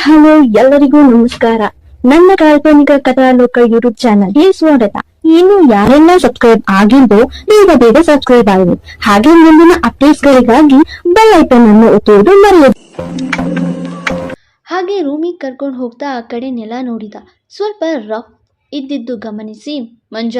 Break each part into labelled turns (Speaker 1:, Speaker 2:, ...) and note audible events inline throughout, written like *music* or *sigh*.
Speaker 1: Hello, ಎಲ್ಲರಿಗೂ ನಮಸ್ಕಾರ. ನನ್ನ ಕಾಲ್ಪನಿಕ ಕಥಾಲೋಕ ಯೂಟ್ಯೂಬ್ ಚಾನಲ್ಗೆ ಸ್ವಾಗತ. ಇನ್ನು ಯಾರೆಲ್ಲ ಸಬ್ಸ್ಕ್ರೈಬ್ ಆಗಿದ್ದೋ ಬೇಗ ಬೇಗ ಸಬ್ಸ್ಕ್ರೈಬ್ ಆಗಿ ಹಾಗೆ ಮುಂದಿನ ಅಪ್ಡೇಟ್ಸ್ ಗಳಿಗಾಗಿ ಬೆಲ್ ಐಕನ್ ಅನ್ನು ಒತ್ತುವುದು ಮರೆಯದು.
Speaker 2: ಹಾಗೆ ರೂಮಿ ಕರ್ಕೊಂಡು ಹೋಗ್ತಾ ಆ ಕಡೆ ನೆಲ ನೋಡಿದ. ಸ್ವಲ್ಪ ರಫ್ ಇದ್ದಿದ್ದು ಗಮನಿಸಿ. ಮಂಜ,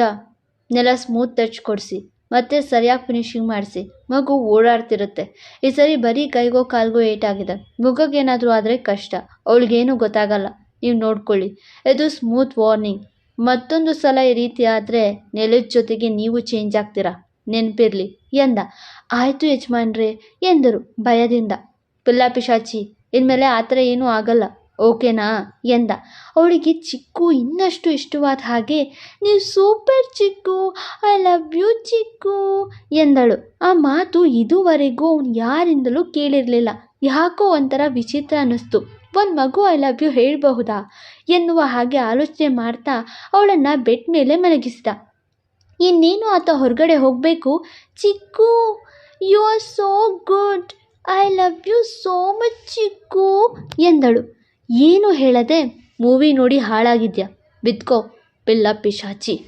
Speaker 2: ನೆಲ ಸ್ಮೂತ್ ಟಚ್ ಕೊಡಿಸಿ. ಮತ್ತೆ ಸರಿಯಾಗಿ ಫಿನಿಶಿಂಗ್ ಮಾಡಿಸಿ. ಮಗು ಓಡಾಡ್ತಿರುತ್ತೆ. ಈ ಸರಿ ಬರೀ ಕೈಗೋ ಕಾಲ್ಗೋ ಏಟಾಗಿದೆ. ಮುಖಕ್ಕೇನಾದರೂ ಆದರೆ ಕಷ್ಟ. ಅವಳಿಗೇನು ಗೊತ್ತಾಗಲ್ಲ. ನೀವು ನೋಡ್ಕೊಳ್ಳಿ. ಇದು ಸ್ಮೂತ್ ವಾರ್ನಿಂಗ್ ಮತ್ತೊಂದು ಸಲ ಈ ರೀತಿ ಆದರೆ ನೆಲದ ಜೊತೆಗೆ ನೀವು ಚೇಂಜ್ ಆಗ್ತೀರಾ? ನೆನಪಿರಲಿ. ಎಂದ. ಆಯಿತು ಯಜಮಾನ್ರೇ ಎಂದರು ಭಯದಿಂದ. ಪಿಲ್ಲಾಪಿಶಾಚಿ. ಇನ್ಮೇಲೆ ಆ ಥರ ಏನೂ ಆಗಲ್ಲ. ಓಕೆನಾ? ಎಂದ. ಅವಳಿಗೆ ಚಿಕ್ಕು ಇನ್ನಷ್ಟು ಇಷ್ಟವಾದ ಹಾಗೆ, ನೀವು super Chikku, I love you Chikku ಎಂದಳು. ಆ ಮಾತು ಇದುವರೆಗೂ ಅವನು ಯಾರಿಂದಲೂ ಕೇಳಿರಲಿಲ್ಲ. ಯಾಕೋ ಒಂಥರ ವಿಚಿತ್ರ ಅನ್ನಿಸ್ತು. ಒಂದು ಮಗು ಐ ಲವ್ ಯು ಹೇಳಬಹುದಾ? ಎನ್ನುವ ಹಾಗೆ ಆಲೋಚನೆ ಮಾಡ್ತಾ ಅವಳನ್ನು ಬೆಡ್ ಮೇಲೆ ಮಲಗಿಸಿದ. ಇನ್ನೇನು ಆತ ಹೊರಗಡೆ ಹೋಗಬೇಕು? Chikku, you are so good, I love you so much Chikku ಎಂದಳು. ಏನು ಹೇಳದೆ ಮೂವಿ ನೋಡಿ ಹಾಳಾಗಿದ್ಯಾ? ಬಿದ್ಕೋ ಪಿಲ್ಲ ಪಿಶಾಚಿ.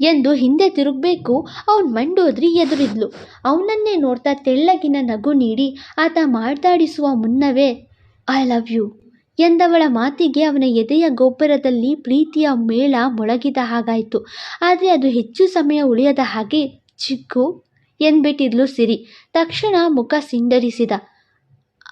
Speaker 2: ಎಂದು ಹಿಂದೆ ತಿರುಗಬೇಕು, ಅವನು ಮಂಡೋದ್ರಿ ಎದುರಿದ್ಲು. ಅವನನ್ನೇ ನೋಡ್ತಾ ತೆಳ್ಳಗಿನ ನಗು ನೀಡಿ ಆತ ಮಾತಾಡಿಸುವ ಮುನ್ನವೇ ಐ ಲವ್ ಯು ಎಂದವಳ ಮಾತಿಗೆ ಅವನ ಎದೆಯ ಗೊಬ್ಬರದಲ್ಲಿ ಪ್ರೀತಿಯ ಮೇಳ ಮೊಳಗಿದ ಹಾಗಾಯಿತು. ಆದರೆ ಅದು ಹೆಚ್ಚು ಸಮಯ ಉಳಿಯದ ಹಾಗೆ, ಚಿಕ್ಕು ಎಂದ್ಬಿಟ್ಟಿದ್ಲು ಸಿರಿ. ತಕ್ಷಣ ಮುಖ ಸಿಂಡರಿಸಿದ.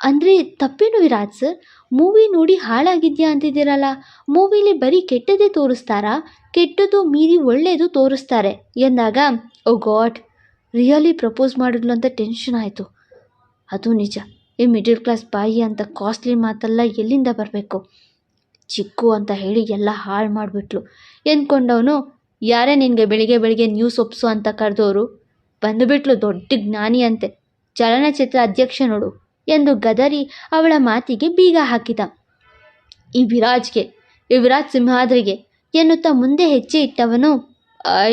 Speaker 2: ಅಂದರೆ ತಪ್ಪೇನು ವಿರಾಜ್ ಸರ್? ಮೂವಿ ನೋಡಿ ಹಾಳಾಗಿದೆಯಾ ಅಂತಿದ್ದೀರಲ್ಲ? ಮೂವಿಲಿ ಬರೀ ಕೆಟ್ಟದೇ ತೋರಿಸ್ತಾರಾ? ಕೆಟ್ಟದ್ದು ಮೀರಿ ಒಳ್ಳೆಯದು ತೋರಿಸ್ತಾರೆ ಎಂದಾಗ, ಓ ಗಾಡ್, ರಿಯಲಿ ಪ್ರಪೋಸ್ ಮಾಡಿದ್ಲು ಅಂತ ಟೆನ್ಷನ್ ಆಯಿತು. ಅದು ನಿಜ. ಈ ಮಿಡಲ್ ಕ್ಲಾಸ್ ಬಾಯಿ ಅಂತ ಕಾಸ್ಟ್ಲಿ ಮಾತೆಲ್ಲ ಎಲ್ಲಿಂದ ಬರಬೇಕು? ಚಿಕ್ಕು ಅಂತ ಹೇಳಿ ಎಲ್ಲ ಹಾಳು ಮಾಡಿಬಿಟ್ಲು. ಎಂದ್ಕೊಂಡವನು, ಯಾರೇ ನಿನಗೆ ಬೆಳಿಗ್ಗೆ ಬೆಳಿಗ್ಗೆ ನ್ಯೂಸ್ ಒಪ್ಸು ಅಂತ ಕರೆದವರು ಬಂದುಬಿಟ್ಲು ದೊಡ್ಡ ಜ್ಞಾನಿ ಅಂತೆ ಚಲನಚಿತ್ರ ಅಧ್ಯಕ್ಷ ನೋಡು. ಎಂದು ಗದರಿ ಅವಳ ಮಾತಿಗೆ ಬೀಗ ಹಾಕಿದ. ಈ ವಿರಾಜ್ಗೆ ಈ ವಿರಾಜ್ ಸಿಂಹಾದ್ರಿಗೆ ಎನ್ನುತ್ತಾ ಮುಂದೆ ಹೆಜ್ಜೆ ಇಟ್ಟವನು ಐ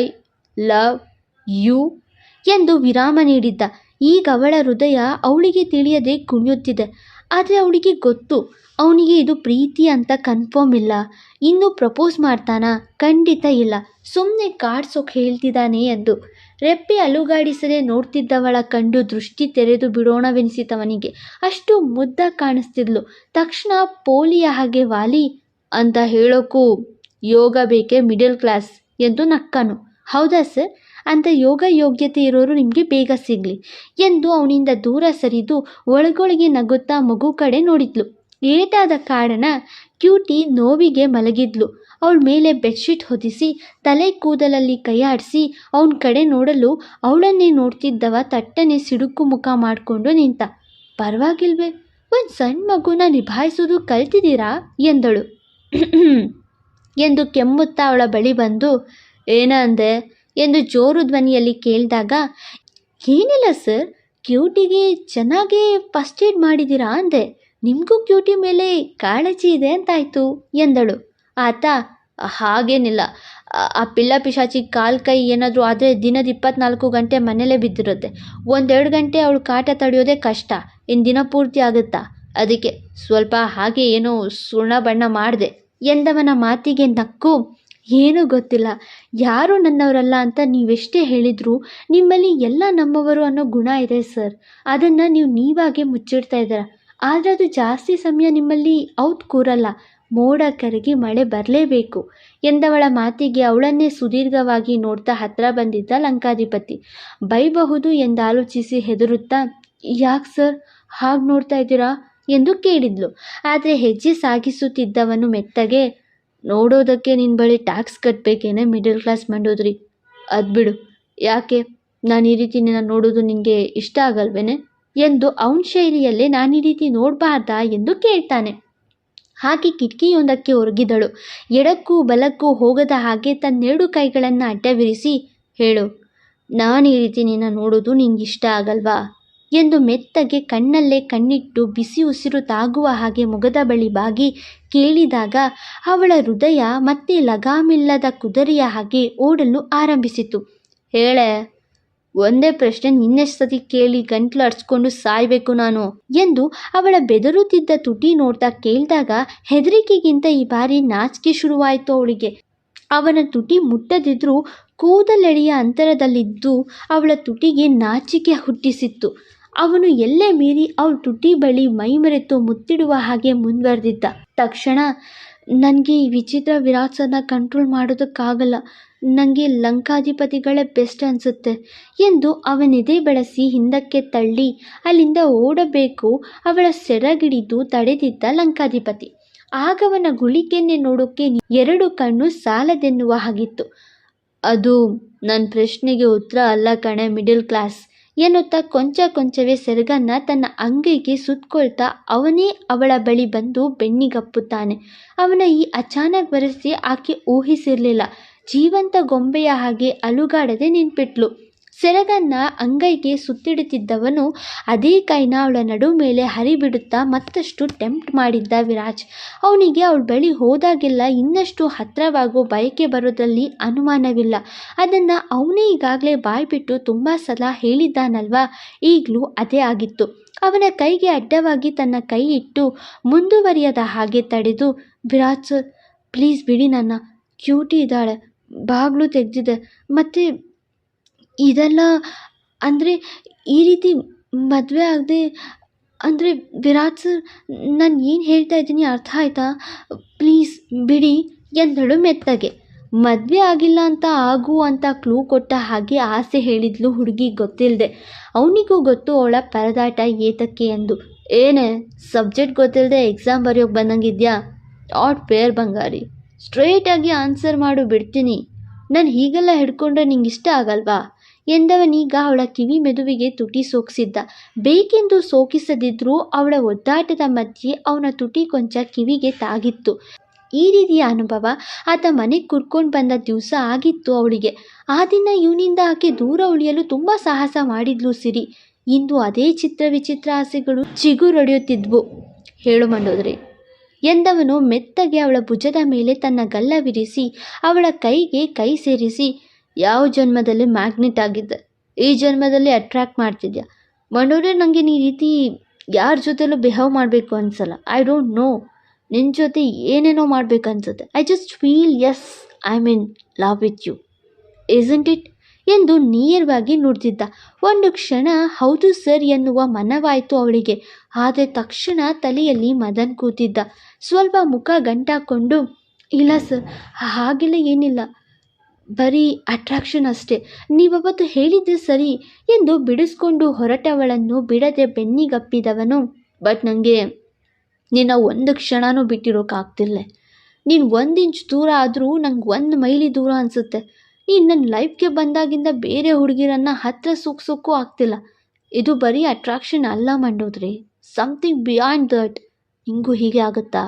Speaker 2: ಲವ್ ಯು ಎಂದು ವಿರಾಮ ನೀಡಿದ್ದ. ಈಗ ಅವಳ ಹೃದಯ ಅವಳಿಗೆ ತಿಳಿಯದೆ ಕುಣಿಯುತ್ತಿದೆ. ಆದರೆ ಅವಳಿಗೆ ಗೊತ್ತು, ಅವನಿಗೆ ಇದು ಪ್ರೀತಿ ಅಂತ ಕನ್ಫರ್ಮ್ ಇಲ್ಲ. ಇನ್ನೂ ಪ್ರಪೋಸ್ ಮಾಡ್ತಾನಾ? ಖಂಡಿತ ಇಲ್ಲ. ಸುಮ್ಮನೆ ಕಾಡ್ಸೋಕೆ ಹೇಳ್ತಿದ್ದಾನೆ ಎಂದು. ರೆಪ್ಪೆ ಅಲುಗಾಡಿಸದೆ ನೋಡ್ತಿದ್ದವಳ ಕಂಡು ದೃಷ್ಟಿ ತೆರೆದು ಬಿಡೋಣವೆನಿಸಿತವನಿಗೆ. ಅಷ್ಟು ಮುದ್ದ ಕಾಣಿಸ್ತಿದ್ಲು. ತಕ್ಷಣ ಪೋಲಿಯ ಹಾಗೆ ವಾಲಿ, ಅಂತ ಹೇಳೋಕ್ಕೂ ಯೋಗ ಬೇಕೇ ಮಿಡಲ್ ಕ್ಲಾಸ್? ಎಂದು ನಕ್ಕನು. ಹೌದಾ ಸರ್, ಅಂತ ಯೋಗ ಯೋಗ್ಯತೆ ಇರೋರು ನಿಮಗೆ ಬೇಗ ಸಿಗಲಿ ಎಂದು ಅವನಿಂದ ದೂರ ಸರಿದು ಒಳಗೊಳಗೆ ನಗುತ್ತಾ ಮಗು ಕಡೆ ನೋಡಿದ್ಲು. ಏಟಾದ ಕಾರಣ ಕ್ಯೂಟಿ ನೋವಿಗೆ ಮಲಗಿದ್ಲು. ಅವಳ ಮೇಲೆ ಬೆಡ್ಶೀಟ್ ಹೊದಿಸಿ, ತಲೆ ಕೂದಲಲ್ಲಿ ಕೈಯಾಡಿಸಿ ಅವನ ಕಡೆ ನೋಡಲು ಅವಳನ್ನೇ ನೋಡ್ತಿದ್ದವ ತಟ್ಟನೆ ಸಿಡುಕು ಮುಖ ಮಾಡಿಕೊಂಡು ನಿಂತ. ಪರವಾಗಿಲ್ವೇ, ಒಂದು ಸಣ್ಣ ಮಗುನ ನಿಭಾಯಿಸೋದು ಕಲ್ತಿದ್ದೀರಾ? ಎಂದಳು. *clears throat* ಎಂದು ಕೆಮ್ಮುತ್ತಾ ಅವಳ ಬಳಿ ಬಂದು, ಏನ ಅಂದೆ? ಎಂದು ಜೋರು ಧ್ವನಿಯಲ್ಲಿ ಕೇಳಿದಾಗ, ಏನಿಲ್ಲ ಸರ್, ಕ್ಯೂಟಿಗೆ ಚೆನ್ನಾಗೇ ಫಸ್ಟ್ ಏಡ್ ಮಾಡಿದ್ದೀರಾ ಅಂದೆ. ನಿಮಗೂ ಕ್ಯೂಟಿ ಮೇಲೆ ಕಾಳಜಿ ಇದೆ ಅಂತಾಯ್ತು ಎಂದಳು. ಆತ, ಹಾಗೇನಿಲ್ಲ. ಆ- ಪಿಳ್ಳ ಪಿಶಾಚಿ ಕಾಲು ಕೈ ಏನಾದರೂ ಆದರೆ ದಿನದ ಇಪ್ಪತ್ನಾಲ್ಕು ಗಂಟೆ ಮನೇಲೇ ಬಿದ್ದಿರುತ್ತೆ. ಒಂದೆರಡು ಗಂಟೆ ಅವಳು ಕಾಟ ತಡೆಯೋದೇ ಕಷ್ಟ. ಇನ್ನು ದಿನ ಪೂರ್ತಿ ಆಗುತ್ತಾ? ಅದಕ್ಕೆ ಸ್ವಲ್ಪ ಹಾಗೆ ಏನೋ ಸುಣ್ಣ ಬಣ್ಣ ಮಾಡಿದೆ ಎಂದವನ ಮಾತಿಗೆ ನಕ್ಕು. ಏನೂ ಗೊತ್ತಿಲ್ಲ. ಯಾರು ನನ್ನವರಲ್ಲ ಅಂತ ನೀವೆಷ್ಟೇ ಹೇಳಿದರೂ ನಿಮ್ಮಲ್ಲಿ ಎಲ್ಲ ನಮ್ಮವರು ಅನ್ನೋ ಗುಣ ಇದೆ ಸರ್. ಅದನ್ನು ನೀವು ನೀವಾಗೆ ಮುಚ್ಚಿಡ್ತಾ ಇದ್ದೀರ? ಆದರೆ ಅದು ಜಾಸ್ತಿ ಸಮಯ ನಿಮ್ಮಲ್ಲಿ ಔತ್ ಕೂರಲ್ಲ. ಮೋಡ ಕರಗಿ ಮಳೆ ಬರಲೇಬೇಕು ಎಂದವಳ ಮಾತಿಗೆ ಅವಳನ್ನೇ ಸುದೀರ್ಘವಾಗಿ ನೋಡ್ತಾ ಹತ್ರ ಬಂದಿದ್ದ ಲಂಕಾಧಿಪತಿ. ಬೈಬಹುದು ಎಂದಾಲೋಚಿಸಿ ಹೆದರುತ್ತಾ, ಯಾಕೆ ಸರ್? ಹಾಗೆ ನೋಡ್ತಾ ಇದ್ದೀರಾ? ಎಂದು ಕೇಳಿದ್ಲು. ಆದರೆ ಹೆಜ್ಜೆ ಸಾಗಿಸುತ್ತಿದ್ದವನು ಮೆತ್ತಗೆ, ನೋಡೋದಕ್ಕೆ ನಿನ್ನ ಬಳಿ ಟ್ಯಾಕ್ಸ್ ಕಟ್ಟಬೇಕೇನೆ ಮಿಡಲ್ ಕ್ಲಾಸ್ ಮಂಡೋದ್ರಿ. ಅದು ಬಿಡು ಯಾಕೆ? ನಾನು ಈ ರೀತಿ ನಿನ್ನ ನೋಡೋದು ನಿನಗೆ ಇಷ್ಟ ಆಗಲ್ವೇನೆ? ಎಂದು ಅವನ ಶೈಲಿಯಲ್ಲೇ ನಾನು ಈ ರೀತಿ ನೋಡಬಾರ್ದಾ ಎಂದು ಕೇಳ್ತಾನೆ. ಹಾಗೆ ಕಿಟಕಿಯೊಂದಕ್ಕೆ ಒರಗಿದಳು. ಎಡಕ್ಕೂ ಬಲಕ್ಕೂ ಹೋಗದ ಹಾಗೆ ತನ್ನೆರಡು ಕೈಗಳನ್ನು ಅಡ್ಡವಿರಿಸಿ ಹೇಳು, ನಾನು ಈ ರೀತಿ ನಿನ್ನ ನೋಡೋದು ನಿಂಗೆ ಇಷ್ಟ ಆಗಲ್ವಾ? ಎಂದು ಮೆತ್ತಗೆ ಕಣ್ಣಲ್ಲೇ ಕಣ್ಣಿಟ್ಟು ಬಿಸಿ ಉಸಿರು ತಾಗುವ ಹಾಗೆ ಮುಗದ ಬಳಿ ಬಾಗಿ ಕೇಳಿದಾಗ ಅವಳ ಹೃದಯ ಮತ್ತೆ ಲಗಾಮಿಲ್ಲದ ಕುದುರೆಯ ಹಾಗೆ ಓಡಲು ಆರಂಭಿಸಿತು. ಹೇಳೆ ಒಂದೇ ಪ್ರಶ್ನೆ ನಿನ್ನೆಷ್ಟು ಸತಿ ಕೇಳಿ ಗಂಟ್ಲು ಅಡ್ಸ್ಕೊಂಡು ಸಾಯ್ಬೇಕು ನಾನು ಎಂದು ಅವಳ ಬೆದರುತ್ತಿದ್ದ ತುಟಿ ನೋಡ್ತಾ ಕೇಳಿದಾಗ ಹೆದರಿಕೆಗಿಂತ ಈ ಬಾರಿ ನಾಚಿಕೆ ಶುರುವಾಯಿತು ಅವಳಿಗೆ. ಅವನ ತುಟಿ ಮುಟ್ಟದಿದ್ರೂ ಕೂದಲೆಳೆಯ ಅಂತರದಲ್ಲಿದ್ದು ಅವಳ ತುಟಿಗೆ ನಾಚಿಕೆ ಹುಟ್ಟಿಸಿತ್ತು. ಅವನು ಎಲ್ಲೇ ಮೀರಿ ಅವಳ ತುಟಿ ಬಳಿ ಮೈಮರೆತು ಮುತ್ತಿಡುವ ಹಾಗೆ ಮುಂದುವರೆದಿದ್ದ. ತಕ್ಷಣ, ನನಗೆ ಈ ವಿಚಿತ್ರ ವಿರಾಸನ ಕಂಟ್ರೋಲ್ ಮಾಡೋದಕ್ಕಾಗಲ್ಲ. ನನಗೆ ಲಂಕಾಧಿಪತಿಗಳೇ ಬೆಸ್ಟ್ ಅನಿಸುತ್ತೆ ಎಂದು ಅವನೆದೆ ಬಳಸಿ ಹಿಂದಕ್ಕೆ ತಳ್ಳಿ ಅಲ್ಲಿಂದ ಓಡಬೇಕು ಅವಳ ಸೆರಗಿಡಿದು ತಡೆದಿದ್ದ ಲಂಕಾಧಿಪತಿ. ಆಗವನ ಗುಳಿಕೆನ್ನೆ ನೋಡೋಕ್ಕೆ ಎರಡು ಕಣ್ಣು ಸಾಲದೆನ್ನುವ ಹಾಗಿತ್ತು. ಅದು ನನ್ನ ಪ್ರಶ್ನೆಗೆ ಉತ್ತರ ಅಲ್ಲ ಕಣೆ ಮಿಡಲ್ ಕ್ಲಾಸ್ ಎನ್ನುತ್ತಾ ಕೊಂಚ ಕೊಂಚವೇ ಸೆರಗನ್ನ ತನ್ನ ಅಂಗೈಗೆ ಸುತ್ತಕೊಳ್ತಾ ಅವನೇ ಅವಳ ಬಳಿ ಬಂದು ಬೆನ್ನಿಗಪ್ಪುತ್ತಾನೆ. ಅವನ ಈ ಅಚಾನಕ್ ಬರೆಸಿ ಆಕೆ ಊಹಿಸಿರಲಿಲ್ಲ. ಜೀವಂತ ಗೊಂಬೆಯ ಹಾಗೆ ಅಲುಗಾಡದೆ ನಿಂತ್ಬಿಟ್ಲು. ಸೆರಗನ್ನ ಅಂಗೈಗೆ ಸುತ್ತಿಡುತ್ತಿದ್ದವನು ಅದೇ ಕೈನ ಅವಳ ನಡು ಮೇಲೆ ಹರಿಬಿಡುತ್ತಾ ಮತ್ತಷ್ಟು ಟೆಂಪ್ಟ್ ಮಾಡಿದ್ದ ವಿರಾಜ್. ಅವನಿಗೆ ಅವಳ ಬಳಿ ಹೋದಾಗೆಲ್ಲ ಇನ್ನಷ್ಟು ಹತ್ತಿರವಾಗೋ ಬಯಕೆ ಬರೋದ್ರಲ್ಲಿ ಅನುಮಾನವಿಲ್ಲ. ಅದನ್ನು ಅವನೇ ಈಗಾಗಲೇ ಬಾಯ್ಬಿಟ್ಟು ತುಂಬ ಸಲ ಹೇಳಿದ್ದಾನಲ್ವಾ? ಈಗಲೂ ಅದೇ ಆಗಿತ್ತು. ಅವನ ಕೈಗೆ ಅಡ್ಡವಾಗಿ ತನ್ನ ಕೈ ಇಟ್ಟು ಮುಂದುವರಿಯದ ಹಾಗೆ ತಡೆದು, ವಿರಾಜ್ ಸರ್ ಪ್ಲೀಸ್ ಬಿಡಿ ನನ್ನ ಕ್ಯೂಟಿ ಇದ್ದಾಳೆ. ಬಾಗಿಲು ತೆಗೆದಿದೆ. ಮತ್ತು ಇದೆಲ್ಲ ಅಂದರೆ ಈ ರೀತಿ ಮದುವೆ ಆಗದೆ ಅಂದರೆ ವಿರಾಟ್ ಸರ್, ನಾನು ಏನು ಹೇಳ್ತಾ ಇದ್ದೀನಿ ಅರ್ಥ ಆಯಿತಾ? ಪ್ಲೀಸ್ ಬಿಡಿ ಎಂದಳು ಮೆತ್ತಗೆ. ಮದುವೆ ಆಗಿಲ್ಲ ಅಂತ ಆಗು ಅಂತ ಕ್ಲೂ ಕೊಟ್ಟ ಹಾಗೆ ಆಸೆ ಹೇಳಿದ್ಲು ಹುಡುಗಿ ಗೊತ್ತಿಲ್ಲದೆ ಅವನಿಗೂ ಗೊತ್ತು ಅವಳ ಪರದಾಟ ಏತಕ್ಕೆ ಎಂದು. ಏನೇ, ಸಬ್ಜೆಕ್ಟ್ ಗೊತ್ತಿಲ್ಲದೆ ಎಕ್ಸಾಮ್ ಬರೆಯೋಕೆ ಬಂದಂಗಿದ್ಯಾ? ಆಟ್ ಪೇರ್ ಬಂಗಾರಿ. ಸ್ಟ್ರೇಟಾಗಿ ಆನ್ಸರ್ ಮಾಡು ಬಿಡ್ತೀನಿ. ನಾನು ಹೀಗೆಲ್ಲ ಹಿಡ್ಕೊಂಡ್ರೆ ನಿಂಗೆ ಇಷ್ಟ ಆಗಲ್ವಾ ಎಂದವನೀಗ ಅವಳ ಕಿವಿ ಮೆದುವಿಗೆ ತುಟಿ ಸೋಕಿಸಿದ್ದ. ಬೇಕೆಂದು ಸೋಕಿಸದಿದ್ರೂ ಅವಳ ಒದ್ದಾಟದ ಮಧ್ಯೆ ಅವನ ತುಟಿ ಕೊಂಚ ಕಿವಿಗೆ ತಾಗಿತ್ತು. ಈ ರೀತಿಯ ಅನುಭವ ಆತ ಮನೆಗೆ ಕುರ್ಕೊಂಡು ಬಂದ ದಿವಸ ಆಗಿತ್ತು ಅವಳಿಗೆ. ಆ ದಿನ ಇವನಿಂದ ಆಕೆ ದೂರ ಉಳಿಯಲು ತುಂಬ ಸಾಹಸ ಮಾಡಿದ್ಲು ಸಿರಿ. ಇಂದು ಅದೇ ಚಿತ್ರ ವಿಚಿತ್ರ ಆಸೆಗಳು ಚಿಗುರೊಡೆಯುತ್ತಿದ್ವು. ಹೇಳು ಮಂಡೋದ್ರಿ. ಎಂದವನು ಮೆತ್ತಗೆ ಅವಳ ಭುಜದ ಮೇಲೆ ತನ್ನ ಗಲ್ಲವಿರಿಸಿ ಅವಳ ಕೈಗೆ ಕೈ ಸೇರಿಸಿ, ಯಾವ ಜನ್ಮದಲ್ಲಿ ಮ್ಯಾಗ್ನೆಟ್ ಆಗಿದ್ದೆ? ಈ ಜನ್ಮದಲ್ಲಿ ಅಟ್ರ್ಯಾಕ್ಟ್ ಮಾಡ್ತಿದ್ಯಾ? ಮಂಡೋರೆ ನನಗೆ ನೀ ರೀತಿ ಯಾರ ಜೊತೆಲೂ ಬಿಹೇವ್ ಮಾಡಬೇಕು ಅನ್ಸಲ್ಲ. I don't know. ನಿನ್ನ ಜೊತೆ ಏನೇನೋ ಮಾಡ್ಬೇಕು ಅನ್ಸುತ್ತೆ. I just feel as I mean love with you. Isn't it ಎಂದು ನೇರವಾಗಿ ನುಡಿದಿದ್ದ. ಒಂದು ಕ್ಷಣ, ಹೌದು ಸರ್ ಎನ್ನುವ ಮನವಾಯಿತು ಅವಳಿಗೆ. ಆದರೆ ತಕ್ಷಣ ತಲೆಯಲ್ಲಿ ಮದನ್ ಕೂತಿದ್ದ. ಸ್ವಲ್ಪ ಮುಖ ಗಂಟಾಕೊಂಡು, ಇಲ್ಲ ಸರ್, ಹಾಗೆಲ್ಲ, ಏನಿಲ್ಲ. ಬರೀ ಅಟ್ರಾಕ್ಷನ್ ಅಷ್ಟೇ. ನೀವವತ್ತು ಹೇಳಿದ್ದೆ ಸರಿ ಎಂದು ಬಿಡಿಸ್ಕೊಂಡು ಹೊರಟವಳನ್ನು ಬಿಡದೆ ಬೆನ್ನಿಗಪ್ಪಿದವನು. ಬಟ್ ನನಗೆ ನಿನ್ನ ಒಂದು ಕ್ಷಣನೂ ಬಿಟ್ಟಿರೋಕ್ಕಾಗ್ತಿಲ್ಲ ನೀನು ಒಂದು ಇಂಚ್ ದೂರ ಆದರೂ ನಂಗೆ ಒಂದು ಮೈಲಿ ದೂರ ಅನಿಸುತ್ತೆ. ನೀನು ನನ್ನ ಲೈಫ್ಗೆ ಬಂದಾಗಿಂದ ಬೇರೆ ಹುಡುಗಿರನ್ನ ಹತ್ತಿರ ಸೂಕ್ಸೋಕ್ಕೂ ಆಗ್ತಿಲ್ಲ. ಇದು ಬರೀ ಅಟ್ರಾಕ್ಷನ್ ಅಲ್ಲ ಮಂಡೋದ್ರಿ. ಸಮಥಿಂಗ್ ಬಿಯಾಂಡ್ ದಟ್ ನಿಂಗೂ ಹೀಗೆ ಆಗುತ್ತಾ?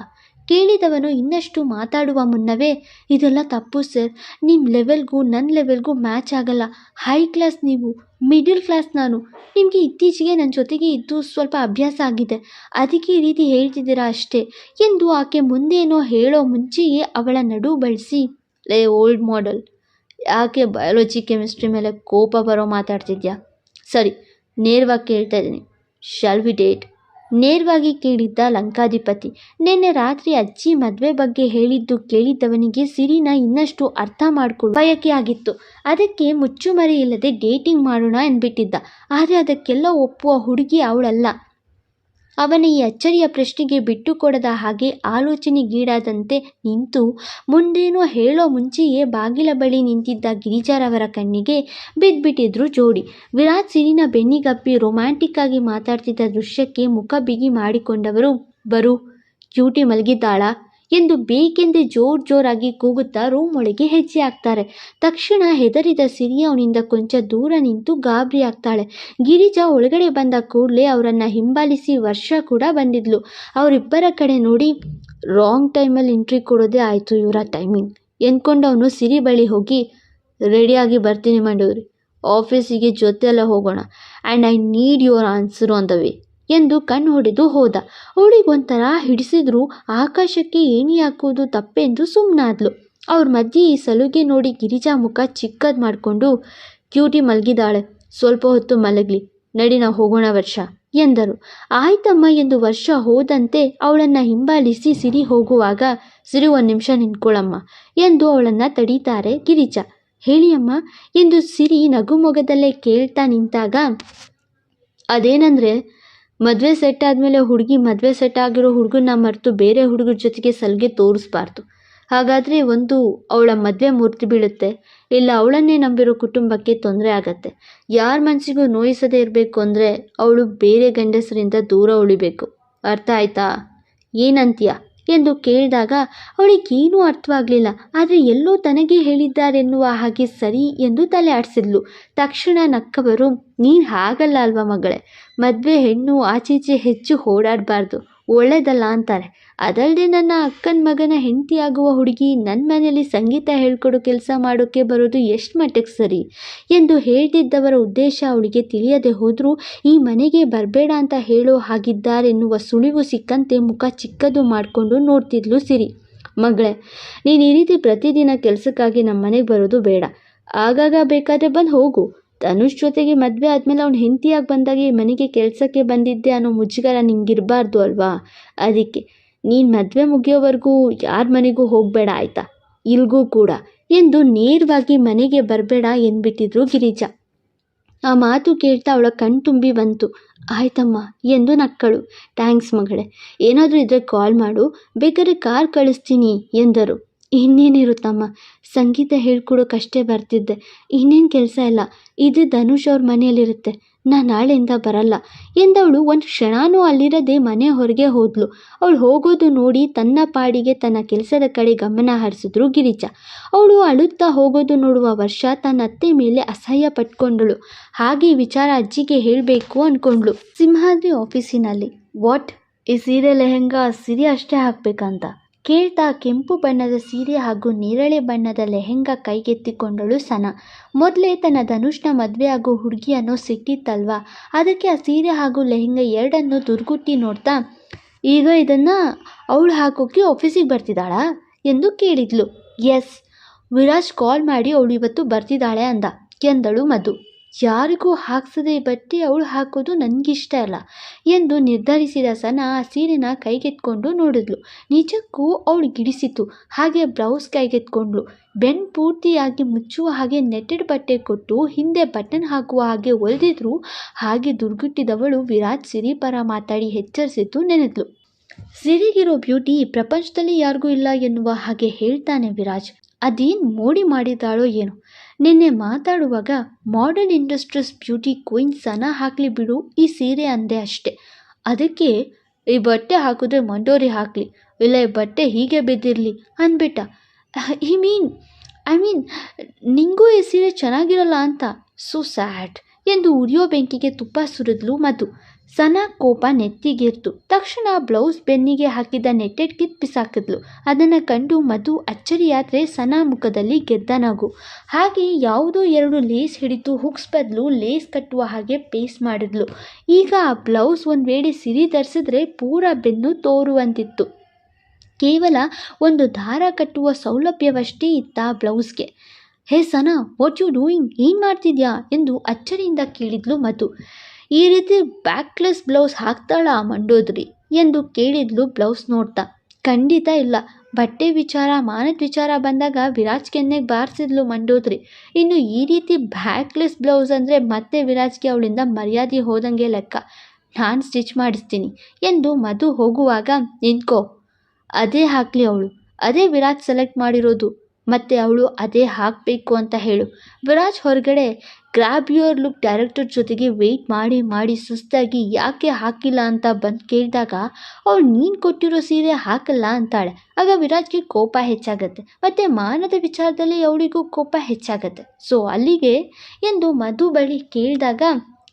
Speaker 2: ಕೇಳಿದವನು ಇನ್ನಷ್ಟು ಮಾತಾಡುವ ಮುನ್ನವೇ ಇದೆಲ್ಲ ತಪ್ಪು ಸರ್ ನಿಮ್ಮ ಲೆವೆಲ್ಗೂ ನನ್ನ ಲೆವೆಲ್ಗೂ ಮ್ಯಾಚ್ ಆಗಲ್ಲ. ಹೈ ಕ್ಲಾಸ್ ನೀವು ಮಿಡಿಲ್ ಕ್ಲಾಸ್ ನಾನು. ನಿಮಗೆ ಇತ್ತೀಚೆಗೆ ನನ್ನ ಜೊತೆಗೆ ಇದ್ದು ಸ್ವಲ್ಪ ಅಭ್ಯಾಸ ಆಗಿದೆ. ಅದಕ್ಕೆ ಈ ರೀತಿ ಹೇಳ್ತಿದ್ದೀರಾ ಅಷ್ಟೇ. ಎಂದು ಆಕೆ ಮುಂದೇನೋ ಹೇಳೋ ಮುಂಚೆಯೇ ಅವಳ ನಡು ಬಳಸಿ, ಲೇ ಓಲ್ಡ್ ಮಾಡೆಲ್ ಯಾಕೆ ಬಯಾಲಜಿ ಕೆಮಿಸ್ಟ್ರಿ ಮೇಲೆ ಕೋಪ ಬರೋ ಮಾತಾಡ್ತಿದ್ಯಾ? ಸರಿ, ನೇರವಾಗಿ ಕೇಳ್ತಾ ಇದ್ದೀನಿ. ಶಾಲ್ ವಿ ಡೇಟ್ ನೇರವಾಗಿ ಕೇಳಿದ್ದ ಲಂಕಾಧಿಪತಿ, ನಿನ್ನೆ ರಾತ್ರಿ ಅಜ್ಜಿ ಮದುವೆ ಬಗ್ಗೆ ಹೇಳಿದ್ದು ಕೇಳಿದ್ದವನಿಗೆ ಸಿರಿನ ಇನ್ನಷ್ಟು ಅರ್ಥ ಮಾಡಿಕೊಳ್ಳುವ ಬಯಕೆ ಆಗಿತ್ತು. ಅದಕ್ಕೆ ಮುಚ್ಚುಮರೆ ಇಲ್ಲದೆ ಡೇಟಿಂಗ್ ಮಾಡೋಣ ಎಂದ್ಬಿಟ್ಟಿದ್ದ. ಆದರೆ ಅದಕ್ಕೆಲ್ಲ ಒಪ್ಪುವ ಹುಡುಗಿ ಅವಳಲ್ಲ. ಅವನ ಈ ಅಚ್ಚರಿಯ ಪ್ರಶ್ನೆಗೆ ಬಿಟ್ಟು ಕೊಡದ ಹಾಗೆ ಆಲೋಚನೆಗೀಡಾದಂತೆ ನಿಂತು, ಮುಂದೇನೋ ಹೇಳೋ ಮುಂಚೆಯೇ ಬಾಗಿಲ ಬಳಿ ನಿಂತಿದ್ದ ಗಿರಿಜಾರವರ ಕಣ್ಣಿಗೆ ಬಿದ್ದುಬಿಟ್ಟಿದ್ರು ಜೋಡಿ. ವಿರಾಟ್ ಸಿರಿನ ಬೆನ್ನಿಗಪ್ಪಿ ರೊಮ್ಯಾಂಟಿಕ್ ಆಗಿ ಮಾತಾಡ್ತಿದ್ದ ದೃಶ್ಯಕ್ಕೆ ಮುಖ ಬಿಗಿ ಮಾಡಿಕೊಂಡವರು, ಬರು, ಕ್ಯೂಟಿ ಮಲಗಿದ್ದಾಳಾ? ಎಂದು ಬೇಕೆಂದೇ ಜೋರ್ ಜೋರಾಗಿ ಕೂಗುತ್ತಾ ರೂಮ್ ಒಳಗೆ ಹೆಜ್ಜೆ ಹಾಕ್ತಾರೆ. ತಕ್ಷಣ ಹೆದರಿದ ಸಿರಿ ಅವನಿಂದ ಕೊಂಚ ದೂರ ನಿಂತು ಗಾಬರಿ ಆಗ್ತಾಳೆ. ಗಿರಿಜಾ ಒಳಗಡೆ ಬಂದ ಕೂಡಲೇ ಅವರನ್ನು ಹಿಂಬಾಲಿಸಿ ವರ್ಷ ಕೂಡ ಬಂದಿದ್ಲು. ಅವರಿಬ್ಬರ ಕಡೆ ನೋಡಿ, ರಾಂಗ್ ಟೈಮಲ್ಲಿ ಎಂಟ್ರಿ ಕೊಡೋದೇ ಆಯಿತು ಇವರ ಟೈಮಿಂಗ್. ಎಂದ್ಕೊಂಡವನು ಸಿರಿ ಬಳಿ ಹೋಗಿ, ರೆಡಿಯಾಗಿ ಬರ್ತೀನಿ ಮಂಡೂರಿ, ಆಫೀಸಿಗೆ ಜೊತೆಲ್ಲ ಹೋಗೋಣ. And I need your answer on the way. ಎಂದು ಕಣ್ಣು ಹೊಡೆದು ಹೋದ. ಅವಳಿಗೊಂಥರ ಹಿಡಿಸಿದ್ರು ಆಕಾಶಕ್ಕೆ ಏಣಿ ಹಾಕುವುದು ತಪ್ಪೆಂದು ಸುಮ್ಮನಾದ್ಲು ಅವ್ರ ಮಧ್ಯೆ ಈ ಸಲುಗೆ ನೋಡಿ ಗಿರಿಜಾ ಮುಖ ಚಿಕ್ಕದು ಮಾಡಿಕೊಂಡು, ಕ್ಯೂಟಿ ಮಲಗಿದಾಳೆ. ಸ್ವಲ್ಪ ಹೊತ್ತು ಮಲಗಲಿ. ನಡಿ ನಾವು ಹೋಗೋಣ ವರ್ಷ, ಎಂದರು. ಆಯ್ತಮ್ಮ, ಎಂದು ವರ್ಷ ಹೋದಂತೆ ಅವಳನ್ನು ಹಿಂಬಾಲಿಸಿ ಸಿರಿ ಹೋಗುವಾಗ, ಸಿರಿ ಒಂದು ನಿಮಿಷ ನಿಂತ್ಕೊಳ್ಳಮ್ಮ ಎಂದು ಅವಳನ್ನು ತಡೀತಾರೆ ಗಿರಿಜಾ. ಹೇಳಿ ಅಮ್ಮ ಎಂದು ಸಿರಿ ನಗುಮೊಗದಲ್ಲೇ ಕೇಳ್ತಾ ನಿಂತಾಗ, ಅದೇನಂದರೆ ಮದುವೆ ಸೆಟ್ ಆದಮೇಲೆ ಹುಡುಗಿ ಮದುವೆ ಸೆಟ್ ಆಗಿರೋ ಹುಡುಗನ ಮರೆತು ಬೇರೆ ಹುಡುಗರ ಜೊತೆಗೆ ಸಲಿಗೆ ತೋರಿಸ್ಬಾರ್ದು. ಹಾಗಾದರೆ ಒಂದು ಅವಳ ಮದುವೆ ಮೂರ್ತಿ ಬೀಳುತ್ತೆ. ಇಲ್ಲ ಅವಳನ್ನೇ ನಂಬಿರೋ ಕುಟುಂಬಕ್ಕೆ ತೊಂದರೆ ಆಗತ್ತೆ. ಯಾರ ಮನಸ್ಸಿಗೂ ನೋಯಿಸದೇ ಇರಬೇಕು ಅಂದರೆ ಅವಳು ಬೇರೆ ಗಂಡಸರಿಂದ ದೂರ ಉಳಿಬೇಕು. ಅರ್ಥ ಆಯ್ತಾ? ಏನಂತೀಯ? ಎಂದು ಕೇಳಿದಾಗ ಅವಳಿಗೇನೂ ಅರ್ಥವಾಗಲಿಲ್ಲ. ಆದರೆ ಎಲ್ಲೋ ತನಗೆ ಹೇಳಿದ್ದಾರೆನ್ನುವ ಹಾಗೆ ಸರಿ ಎಂದು ತಲೆ ಆಡಿಸಿದ್ಲು. ತಕ್ಷಣ ನಕ್ಕವರು, ನೀನು ಹಾಗಲ್ಲ ಅಲ್ವಾ ಮಗಳೇ? ಮದುವೆ ಹೆಣ್ಣು ಆಚೀಚೆ ಹೆಚ್ಚು ಓಡಾಡಬಾರ್ದು. ಒಳ್ಳೇದಲ್ಲ ಅಂತಾರೆ. ಅದಲ್ಲದೆ ನನ್ನ ಅಕ್ಕನ ಮಗನ ಹೆಂಡತಿಯಾಗುವ ಹುಡುಗಿ ನನ್ನ ಮನೆಯಲ್ಲಿ ಸಂಗೀತ ಹೇಳ್ಕೊಡು ಕೆಲಸ ಮಾಡೋಕ್ಕೆ ಬರೋದು ಎಷ್ಟು ಮಟ್ಟಿಗೆ ಸರಿ? ಎಂದು ಹೇಳ್ತಿದ್ದವರ ಉದ್ದೇಶ ಅವಳಿಗೆ ತಿಳಿಯದೆ ಹೋದರೂ, ಈ ಮನೆಗೆ ಬರಬೇಡ ಅಂತ ಹೇಳೋ ಹಾಗಿದ್ದಾರೆನ್ನುವ ಸುಳಿವು ಸಿಕ್ಕಂತೆ ಮುಖ ಚಿಕ್ಕದು ಮಾಡಿಕೊಂಡು ನೋಡ್ತಿದ್ಲು ಸಿರಿ. ಮಗಳೇ, ನೀನು ಈ ರೀತಿ ಪ್ರತಿದಿನ ಕೆಲಸಕ್ಕಾಗಿ ನಮ್ಮ ಮನೆಗೆ ಬರೋದು ಬೇಡ. ಆಗಾಗ ಬೇಕಾದರೆ ಬಂದು ಹೋಗು. ಧನುಷ್ ಜೊತೆಗೆ ಮದುವೆ ಆದಮೇಲೆ ಅವ್ನು ಹೆಂಡತಿಯಾಗಿ ಬಂದಾಗ ಮನೆಗೆ ಕೆಲಸಕ್ಕೆ ಬಂದಿದ್ದೆ ಅನ್ನೋ ಮುಜುಗರ ನಿಂಗಿರಬಾರ್ದು ಅಲ್ವಾ? ಅದಕ್ಕೆ, ನೀನು ಮದುವೆ ಮುಗಿಯೋವರೆಗೂ ಯಾರ ಮನೆಗೂ ಹೋಗಬೇಡ ಆಯಿತಾ? ಇಲ್ಗೂ ಕೂಡ. ಎಂದು ನೇರವಾಗಿ ಮನೆಗೆ ಬರಬೇಡ ಎಂದ್ಬಿಟ್ಟಿದ್ರು ಗಿರಿಜಾ. ಆ ಮಾತು ಕೇಳ್ತಾ ಅವಳ ಕಣ್ತುಂಬಿ ಬಂತು. ಆಯ್ತಮ್ಮ, ಎಂದು ನಕ್ಕಳು. ಥ್ಯಾಂಕ್ಸ್ ಮಗಳೇ. ಏನಾದರೂ ಇದ್ರೆ ಕಾಲ್ ಮಾಡು. ಬೇಕಾದ್ರೆ ಕಾರ್ ಕಳಿಸ್ತೀನಿ, ಎಂದರು. ಇನ್ನೇನಿರುತ್ತಮ್ಮ? ಸಂಗೀತ ಹೇಳ್ಕೊಡೋಕ್ಕಷ್ಟೇ ಬರ್ತಿದ್ದೆ. ಇನ್ನೇನು ಕೆಲಸ ಇಲ್ಲ. ಇದು ಧನುಷ್ ಅವ್ರ ಮನೆಯಲ್ಲಿರುತ್ತೆ. ನಾನು ನಾಳೆಯಿಂದ ಬರಲ್ಲ. ಎಂದವಳು ಒಂದು ಕ್ಷಣನೂ ಅಲ್ಲಿರದೆ ಮನೆ ಹೊರಗೆ ಹೋದ್ಲು. ಅವಳು ಹೋಗೋದು ನೋಡಿ ತನ್ನ ಪಾಡಿಗೆ ತನ್ನ ಕೆಲಸದ ಕಡೆ ಗಮನ ಹರಿಸಿದ್ರು ಗಿರಿಜಾ. ಅವಳು ಅಳುತ್ತಾ ಹೋಗೋದು ನೋಡುವ ವರ್ಷ ತನ್ನ ಅತ್ತೆ ಮೇಲೆ ಅಸಹ್ಯ ಪಟ್ಕೊಂಡಳು. ಹಾಗೆ ವಿಚಾರ ಅಜ್ಜಿಗೆ ಹೇಳಬೇಕು ಅಂದ್ಕೊಂಡ್ಳು ಸಿಂಹಾದ್ರಿ ಆಫೀಸಿನಲ್ಲಿ. ವಾಟ್? ಈ ಸೀರೆ ಲೆಹೆಂಗಾ, ಸೀರೆ ಅಷ್ಟೇ ಹಾಕಬೇಕಂತ. ಕೇಳ್ತಾ ಕೆಂಪು ಬಣ್ಣದ ಸೀರೆ ಹಾಗೂ ನೇರಳೆ ಬಣ್ಣದ ಲೆಹೆಂಗಾ ಕೈಗೆತ್ತಿಕೊಂಡಳು ಸನ. ಮೊದಲೇ ತನ್ನ ಧನುಷ್ನ ಮದುವೆ ಆಗೋ ಹುಡುಗಿ ಅನ್ನೋ ಸಿಟ್ಟಿತ್ತಲ್ವಾ? ಅದಕ್ಕೆ ಆ ಸೀರೆ ಹಾಗೂ ಲೆಹೆಂಗಾ ಎರಡನ್ನು ದುರ್ಗುಟ್ಟಿ ನೋಡ್ತಾ, ಈಗ ಇದನ್ನು ಅವಳು ಹಾಕೋಕ್ಕೆ ಆಫೀಸಿಗೆ ಬರ್ತಿದ್ದಾಳಾ? ಎಂದು ಕೇಳಿದ್ಲು. ಎಸ್ ವಿರಾಜ್ ಕಾಲ್ ಮಾಡಿ ಅವಳು ಇವತ್ತು ಬರ್ತಿದ್ದಾಳೆ ಅಂದ, ಎಂದಳು ಮಧು. ಯಾರಿಗೂ ಹಾಕ್ಸದೆ ಬಟ್ಟೆ ಅವಳು ಹಾಕೋದು ನನಗಿಷ್ಟ ಇಲ್ಲ ಎಂದು ನಿರ್ಧರಿಸಿದ ಸನ ಆ ಸೀರೆನ ಕೈಗೆತ್ಕೊಂಡು ನೋಡಿದ್ಲು. ನಿಜಕ್ಕೂ ಅವಳು ಗಿಡಿಸಿತು ಹಾಗೆ ಬ್ಲೌಸ್ ಕೈಗೆತ್ಕೊಂಡ್ಳು. ಬೆನ್ ಪೂರ್ತಿಯಾಗಿ ಮುಚ್ಚುವ ಹಾಗೆ ನೆಟ್ಟೆಡ್ ಬಟ್ಟೆ ಕೊಟ್ಟು ಹಿಂದೆ ಬಟನ್ ಹಾಕುವ ಹಾಗೆ ಒಲ್ದಿದ್ರು ಹಾಗೆ ದುರ್ಗುಟ್ಟಿದವಳು ವಿರಾಜ್ ಸಿರಿ ಪರ ಮಾತಾಡಿ ಎಚ್ಚರಿಸಿತು ನೆನೆದ್ಲು. ಸಿರಿಗಿರೋ ಬ್ಯೂಟಿ ಪ್ರಪಂಚದಲ್ಲಿ ಯಾರಿಗೂ ಇಲ್ಲ ಎನ್ನುವ ಹಾಗೆ ಹೇಳ್ತಾನೆ ವಿರಾಜ್. ಅದೇನು ಮೋಡಿ ಮಾಡಿದಾಳೋ ಏನು. ನಿನ್ನೆ ಮಾತಾಡುವಾಗ ಮಾಡರ್ನ್ ಇಂಡಸ್ಟ್ರೀಸ್ ಬ್ಯೂಟಿ ಕ್ವೀನ್ ಸನ ಹಾಕಲಿ ಬಿಡು, ಈ ಸೀರೆ ಅಂದೆ ಅಷ್ಟೆ. ಅದಕ್ಕೆ, ಈ ಬಟ್ಟೆ ಹಾಕಿದ್ರೆ ಮಂಡೋರಿ ಹಾಕಲಿ, ಇಲ್ಲ ಈ ಬಟ್ಟೆ ಹೀಗೆ ಬಿದ್ದಿರಲಿ ಅಂದ್ಬಿಟ್ಟ. ಐ ಮೀನ್ ಐ ಮೀನ್, ನಿಂಗೂ ಈ ಸೀರೆ ಚೆನ್ನಾಗಿರಲ್ಲ ಅಂತ. So sad. ಎಂದು ಉರಿಯೋ ಬೆಂಕಿಗೆ ತುಪ್ಪ ಸುರಿದ್ಲು ಮಧು. ಸನ ಕೋಪ ನೆತ್ತಿಗೇರ್ತು. ತಕ್ಷಣ ಬ್ಲೌಸ್ ಬೆನ್ನಿಗೆ ಹಾಕಿದ ನೆಟ್ಟೆಡ್ ಕಿತ್ ಬಿಸಾಕಿದ್ಲು ಅದನ್ನು ಕಂಡು ಮಧು ಅಚ್ಚರಿಯಾದ್ರೆ ಸನ ಮುಖದಲ್ಲಿ ಗೆದ್ದ ನಗು. ಹಾಗೆ ಯಾವುದೋ ಎರಡು ಲೇಸ್ ಹಿಡಿದು ಹುಕ್ಸ್ ಬದಲು ಲೇಸ್ ಕಟ್ಟುವ ಹಾಗೆ ಪೇಸ್ ಮಾಡಿದ್ಲು. ಈಗ ಆ ಬ್ಲೌಸ್ ಒಂದು ವೇಳೆ ಸಿರಿ ಧರಿಸಿದ್ರೆ ಪೂರ ಬೆನ್ನು ತೋರುವಂತಿತ್ತು. ಕೇವಲ ಒಂದು ದಾರ ಕಟ್ಟುವ ಸೌಲಭ್ಯವಷ್ಟೇ ಇತ್ತ ಬ್ಲೌಸ್ಗೆ. Hey Sana what you doing ಏನು ಮಾಡ್ತಿದ್ಯಾ? ಎಂದು ಅಚ್ಚರಿಯಿಂದ ಕೇಳಿದ್ಲು ಮಧು. ಈ ರೀತಿ ಬ್ಯಾಕ್ಲೆಸ್ ಬ್ಲೌಸ್ ಹಾಕ್ತಾಳಾ ಮಂಡೋದ್ರಿ ಎಂದು ಕೇಳಿದ್ಲು ಬ್ಲೌಸ್ ನೋಡ್ತಾ. ಖಂಡಿತ ಇಲ್ಲ. ಬಟ್ಟೆ ವಿಚಾರ, ಮಾನದ ವಿಚಾರ ಬಂದಾಗ ವಿರಾಜ್ ಕೆನ್ನೆಗೆ ಬಾರಿಸಿದ್ಲು ಮಂಡೋದ್ರಿ. ಇನ್ನು ಈ ರೀತಿ ಬ್ಯಾಕ್ಲೆಸ್ ಬ್ಲೌಸ್ ಅಂದರೆ ಮತ್ತೆ ವಿರಾಜ್ಗೆ ಅವಳಿಂದ ಮರ್ಯಾದೆ ಹೋದಂಗೆ ಲೆಕ್ಕ. ನಾನು ಸ್ಟಿಚ್ ಮಾಡಿಸ್ತೀನಿ ಎಂದು ಮಧು ಹೋಗುವಾಗ ನಿಂತ್ಕೋ. ಅದೇ ಹಾಕಲಿ ಅವಳು. ಅದೇ ವಿರಾಜ್ ಸೆಲೆಕ್ಟ್ ಮಾಡಿರೋದು. ಮತ್ತು ಅವಳು ಅದೇ ಹಾಕಬೇಕು ಅಂತ ಹೇಳು. ವಿರಾಜ್ ಹೊರಗಡೆ ಗ್ರ್ಯಾಬ್ ಯುವರ್ ಲುಕ್ ಡೈರೆಕ್ಟರ್ ಜೊತೆಗೆ ವೆಯ್ಟ್ ಮಾಡಿ ಮಾಡಿ ಸುಸ್ತಾಗಿ ಯಾಕೆ ಹಾಕಿಲ್ಲ ಅಂತ ಬಂದು ಕೇಳಿದಾಗ, ಅವಳು ನೀನು ಕೊಟ್ಟಿರೋ ಸೀರೆ ಹಾಕಲ್ಲ ಅಂತಾಳೆ. ಆಗ ವಿರಾಜ್ಗೆ ಕೋಪ ಹೆಚ್ಚಾಗತ್ತೆ. ಮತ್ತು ಮಾನದ ವಿಚಾರದಲ್ಲಿ ಅವಳಿಗೂ ಕೋಪ ಹೆಚ್ಚಾಗತ್ತೆ. ಸೊ ಅಲ್ಲಿಗೆ ಎಂದು ಮಧು ಬಳಿ ಕೇಳಿದಾಗ,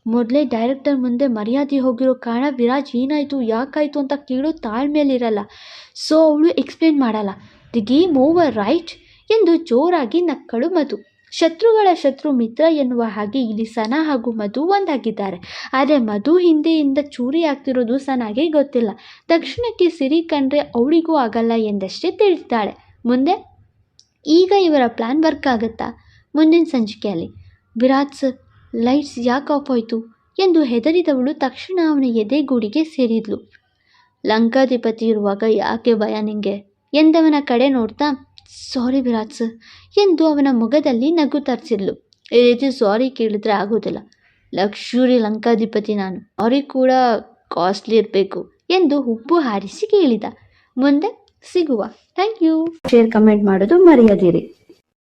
Speaker 2: ಮೊದಲೇ ಡೈರೆಕ್ಟರ್ ಮುಂದೆ ಮರ್ಯಾದೆ ಹೋಗಿರೋ ಕಾರಣ ವಿರಾಜ್ ಏನಾಯಿತು, ಯಾಕಾಯಿತು ಅಂತ ಕೇಳೋ ತಾಳ್ಮೇಲಿರಲ್ಲ ಸೊ ಅವಳು ಎಕ್ಸ್ಪ್ಲೇನ್ ಮಾಡಲ್ಲ. ದಿ ಗೇಮ್ ಓವರ್ ರೈಟ್ ಎಂದು ಜೋರಾಗಿ ನಕ್ಕಳು ಮಧು. ಶತ್ರುಗಳ ಶತ್ರು ಮಿತ್ರ ಎನ್ನುವ ಹಾಗೆ ಇಲ್ಲಿ ಸನ ಹಾಗೂ ಮಧು ಒಂದಾಗಿದ್ದಾರೆ. ಆದರೆ ಮಧು ಹಿಂದೆಯಿಂದ ಚೂರಿ ಆಗ್ತಿರೋದು ಸನಾಗೆ ಗೊತ್ತಿಲ್ಲ. ತಕ್ಷಣಕ್ಕೆ ಸಿರಿ ಕಂಡ್ರೆ ಅವಳಿಗೂ ಆಗಲ್ಲ ಎಂದಷ್ಟೇ ತಿಳಿತಾಳೆ. ಮುಂದೆ? ಈಗ ಇವರ ಪ್ಲ್ಯಾನ್ ವರ್ಕ್ ಆಗುತ್ತಾ? ಮುಂದಿನ ಸಂಚಿಕೆಯಲ್ಲಿ. ವಿರಾಟ್ ಸರ್ ಲೈಟ್ಸ್ ಯಾಕೆ ಆಫ್ ಆಯಿತು ಎಂದು ಹೆದರಿದವಳು ತಕ್ಷಣ ಅವನ ಎದೆಗೂಡಿಗೆ ಸೇರಿದ್ಲು. ಲಂಕಾಧಿಪತಿ ಇರುವಾಗ ಯಾಕೆ ಭಯ ನಿಂಗೆ? ಎಂದವನ ಕಡೆ ನೋಡ್ತಾ ಸಾರಿ ವಿರಾಟ್ ಸರ್ ಎಂದು ಅವನ ಮುಖದಲ್ಲಿ ನಗು ತರಿಸಿದ್ಲು. ಈ ರೀತಿ ಸಾರಿ ಕೇಳಿದ್ರೆ ಆಗೋದಿಲ್ಲ. ಲಕ್ಷೂರಿ ಲಂಕಾಧಿಪತಿ ನಾನು. ಸಾರಿ ಕೂಡ ಕಾಸ್ಟ್ಲಿ ಇರಬೇಕು ಎಂದು ಉಪ್ಪು ಹಾರಿಸಿ ಕೇಳಿದ. ಮುಂದೆ ಸಿಗುವ. Thank you.
Speaker 1: ಶೇರ್ ಕಮೆಂಟ್ ಮಾಡೋದು ಮರೆಯದಿರಿ.